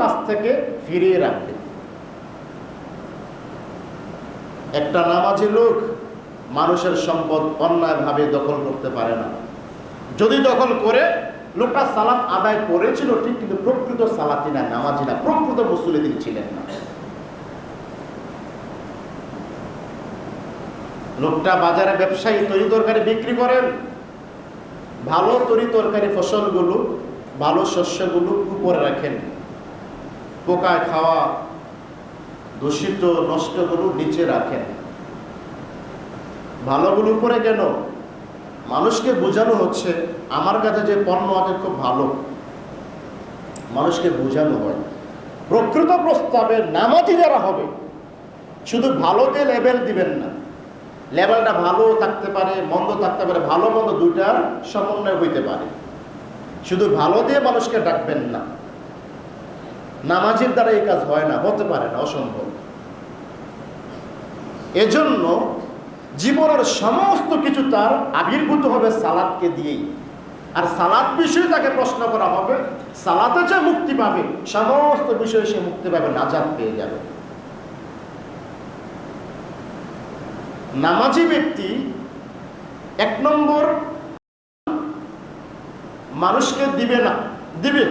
কাজ থেকে ফিরিয়ে রাখবে। একটা নামাজি লোক মানুষের সম্পদ অন্যায়ভাবে দখল করতে পারে না। যদি দখল করে, লোকটা সালাত আদায় করেছিল ঠিক, কিন্তু প্রকৃত সালাতি না নামাজি না, প্রকৃত মুসলিম তিনি ছিলেন না। লোকটা বাজারে ব্যবসায়ী, তরি তরকারি বিক্রি করেন। ভালো তরি তরকারি ফসলগুলো, ভালো শস্যগুলো উপরে রাখেন। পোকায় খাওয়া দূষিত নষ্টগুলো নিচে রাখেন। ভালোগুলো উপরে কেন? মানুষকে বোঝানো হচ্ছে, আমার কাছে যে পণ্য আছে খুব ভালো। মানুষকে বোঝানো হয়। প্রকৃত প্রস্তাবে নামাজি যারা হবে, শুধু ভালোতে লেভেল দিবেন না। লেবেলটা ভালো থাকতে পারে, মন্দ থাকতে পারে, ভালো মন্দ দুইটার সমন্বয় হইতে পারে। শুধু ভালো দিয়ে মানুষকে ডাকবেন না। নামাজের দ্বারা এই কাজ হয় না, হতে পারে না, অসম্ভব। এজন্য জীবনের সমস্ত কিছু তার আবির্ভূত হবে সালাদকে দিয়েই। আর সালাদ বিষয়ে তাকে প্রশ্ন করা হবে, সালাতে যে মুক্তি পাবে, সমস্ত বিষয়ে সে মুক্তি পাবে নাজাদ পেয়ে যাবে। নামাজি ব্যক্তি এক নম্বর মানুষকে দিবে না, দিবে।